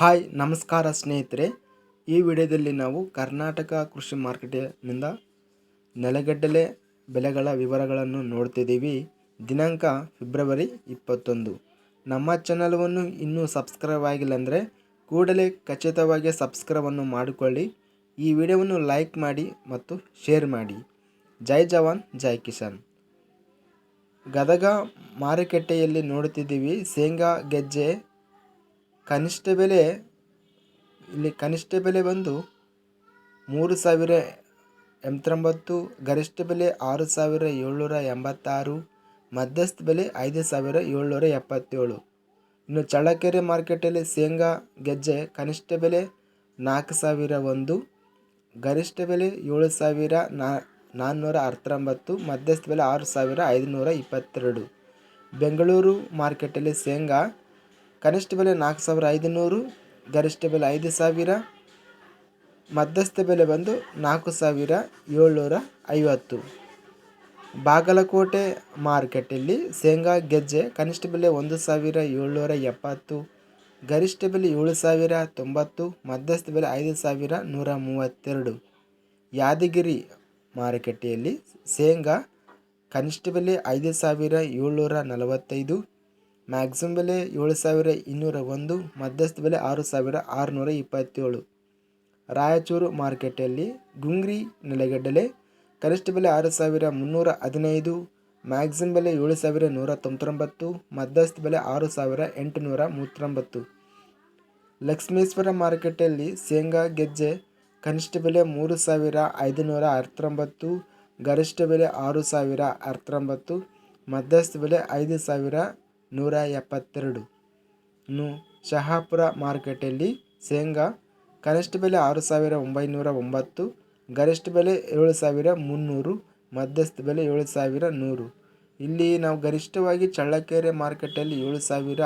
Hi, ನಮಸ್ಕಾರ ಸ್ನೇಹಿತರೆ. ಈ ವಿಡಿಯೋದಲ್ಲಿ ನಾವು ಕರ್ನಾಟಕ ಕೃಷಿ ಮಾರ್ಕೆಟಿನಿಂದ ನೆಲಗಡಲೆ ಬೆಲೆಗಳ ವಿವರಗಳನ್ನು ನೋಡ್ತಿದ್ದೀವಿ. ದಿನಾಂಕ ಫೆಬ್ರವರಿ ಇಪ್ಪತ್ತೊಂದು. ನಮ್ಮ ಚಾನಲ್ವನ್ನು ಇನ್ನೂ ಸಬ್ಸ್ಕ್ರೈಬ್ ಆಗಿಲ್ಲ ಅಂದರೆ ಕೂಡಲೇ ಖಚಿತವಾಗಿ ಸಬ್ಸ್ಕ್ರೈಬನ್ನು ಮಾಡಿಕೊಳ್ಳಿ. ಈ ವಿಡಿಯೋವನ್ನು ಲೈಕ್ ಮಾಡಿ ಮತ್ತು ಶೇರ್ ಮಾಡಿ. ಜೈ ಜವಾನ್, ಜೈ ಕಿಸಾನ್. ಗದಗ ಮಾರುಕಟ್ಟೆಯಲ್ಲಿ ನೋಡುತ್ತಿದ್ದೀವಿ. ಶೇಂಗಾ, ಗೆಜ್ಜೆ ಕನಿಷ್ಠ ಬೆಲೆ, ಇಲ್ಲಿ ಕನಿಷ್ಠ ಬೆಲೆ ಬಂದು ಮೂರು ಸಾವಿರ ಎಂಬತ್ತೊಂಬತ್ತು, ಗರಿಷ್ಠ ಬೆಲೆ ಆರು ಸಾವಿರ ಏಳ್ನೂರ ಎಂಬತ್ತಾರು, ಮಧ್ಯಸ್ಥ ಬೆಲೆ ಐದು ಸಾವಿರ ಏಳ್ನೂರ ಎಪ್ಪತ್ತೇಳು. ಇನ್ನು ಚಳ್ಳಕೆರೆ ಮಾರ್ಕೆಟಲ್ಲಿ ಶೇಂಗಾ ಗೆಜ್ಜೆ ಕನಿಷ್ಠ ಬೆಲೆ ನಾಲ್ಕು ಸಾವಿರ ಒಂದು, ಗರಿಷ್ಠ ಬೆಲೆ ಏಳು ಸಾವಿರ ನಾ ನಾನ್ನೂರ ಹತ್ತೊಂಬತ್ತು ಮಧ್ಯಸ್ಥ ಬೆಲೆ ಆರು ಸಾವಿರ ಐದುನೂರ ಇಪ್ಪತ್ತೆರಡು. ಬೆಂಗಳೂರು ಮಾರ್ಕೆಟಲ್ಲಿ ಶೇಂಗಾ ಕನಿಷ್ಠ ಬೆಲೆ ನಾಲ್ಕು ಸಾವಿರ ಐದುನೂರು, ಗರಿಷ್ಠ ಬೆಲೆ ಐದು ಸಾವಿರ, ಮಧ್ಯಸ್ಥ ಬೆಲೆ ಬಂದು ನಾಲ್ಕು ಸಾವಿರ ಏಳ್ನೂರ ಐವತ್ತು. ಬಾಗಲಕೋಟೆ ಮಾರ್ಕೆಟಲ್ಲಿ ಶೇಂಗಾ ಗೆಜ್ಜೆ ಕನಿಷ್ಠ ಬೆಲೆ ಒಂದು ಸಾವಿರ ಏಳ್ನೂರ ಎಪ್ಪತ್ತು, ಗರಿಷ್ಠ ಬೆಲೆ ಏಳು ಸಾವಿರ ತೊಂಬತ್ತು, ಮಧ್ಯಸ್ಥ ಬೆಲೆ ಐದು ಸಾವಿರ ನೂರ ಮೂವತ್ತೆರಡು. ಯಾದಗಿರಿ ಮಾರುಕಟ್ಟೆಯಲ್ಲಿ ಶೇಂಗಾ ಕನಿಷ್ಠ ಬೆಲೆ ಐದು ಸಾವಿರ ಏಳ್ನೂರ ನಲವತ್ತೈದು ಮ್ಯಾಕ್ಸಿಮಮ್ ಬೆಲೆ ಏಳು ಸಾವಿರ ಇನ್ನೂರ ಒಂದು, ಮಧ್ಯಸ್ಥ ಬೆಲೆ ಆರು ಸಾವಿರ ಆರುನೂರ ಇಪ್ಪತ್ತೇಳು. ರಾಯಚೂರು ಮಾರ್ಕೆಟಲ್ಲಿ ಗುಂಗ್ರಿ ನೆಲೆಗಡ್ಡಲೆ ಕನಿಷ್ಠ ಬೆಲೆ ಆರು ಸಾವಿರ ಮುನ್ನೂರ ಹದಿನೈದು, ಮ್ಯಾಕ್ಸಿಮಮ್ ಬೆಲೆ ಏಳು ಸಾವಿರ ನೂರ ತೊಂಬತ್ತೊಂಬತ್ತು, ಮಧ್ಯಸ್ಥ ಬೆಲೆ ಆರು ಸಾವಿರ ಎಂಟುನೂರ ಮೂವತ್ತೊಂಬತ್ತು. ಲಕ್ಷ್ಮೇಶ್ವರ ಮಾರುಕಟ್ಟೆಯಲ್ಲಿ ಶೇಂಗಾ, ಗೆಜ್ಜೆ, ಕನಿಷ್ಠ ಬೆಲೆ ಮೂರು ಸಾವಿರ ಐದುನೂರ ಅರವತ್ತೊಂಬತ್ತು, ಗರಿಷ್ಠ ಬೆಲೆ ಆರು ಸಾವಿರ ಅರವತ್ತೊಂಬತ್ತು, ಮಧ್ಯಸ್ಥ ಬೆಲೆ ಐದು ಸಾವಿರ ನೂರ ಎಪ್ಪತ್ತೆರಡು ಇನ್ನು ಶಹಾಪುರ ಮಾರುಕಟ್ಟೆಯಲ್ಲಿ ಶೇಂಗಾ, ಕನಿಷ್ಠ ಬೆಲೆ ಆರು ಸಾವಿರ ಒಂಬೈನೂರ ಒಂಬತ್ತು, ಗರಿಷ್ಠ ಬೆಲೆ ಏಳು ಸಾವಿರ ಮುನ್ನೂರು, ಮಧ್ಯಸ್ಥ ಬೆಲೆ ಏಳು ಸಾವಿರ ನೂರು. ಇಲ್ಲಿ ನಾವು ಗರಿಷ್ಠವಾಗಿ ಚಳ್ಳಕೆರೆ ಮಾರುಕಟ್ಟೆಯಲ್ಲಿ ಏಳು ಸಾವಿರ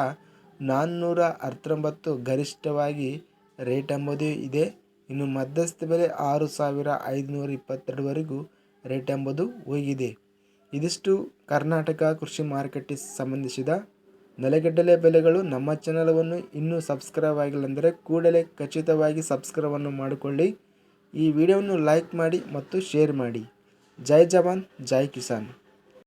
ನಾನ್ನೂರ ಹತ್ತೊಂಬತ್ತು ಗರಿಷ್ಠವಾಗಿ ರೇಟ್ ಎಂಬುದು ಇದೆ. ಇನ್ನು ಮಧ್ಯಸ್ಥ ಬೆಲೆ ಆರು ಸಾವಿರ ಐದುನೂರ ಇಪ್ಪತ್ತೆರಡುವರೆಗೂ ರೇಟ್ ಎಂಬುದು ಹೋಗಿದೆ. ಇದಿಷ್ಟು ಕರ್ನಾಟಕ ಕೃಷಿ ಮಾರುಕಟ್ಟೆ ಸಂಬಂಧಿಸಿದ ನೆಲಗಡಲೆ ಬೆಲೆಗಳು ನಮ್ಮ ಚಾನಲವನ್ನು ಇನ್ನೂ ಸಬ್ಸ್ಕ್ರೈಬ್ ಆಗಿಲ್ಲ ಅಂದರೆ ಕೂಡಲೇ ಖಚಿತವಾಗಿ ಸಬ್ಸ್ಕ್ರೈಬನ್ನು ಮಾಡಿಕೊಳ್ಳಿ. ಈ ವಿಡಿಯೋವನ್ನು ಲೈಕ್ ಮಾಡಿ ಮತ್ತು ಶೇರ್ ಮಾಡಿ. ಜೈ ಜವಾನ್, ಜೈ ಕಿಸಾನ್.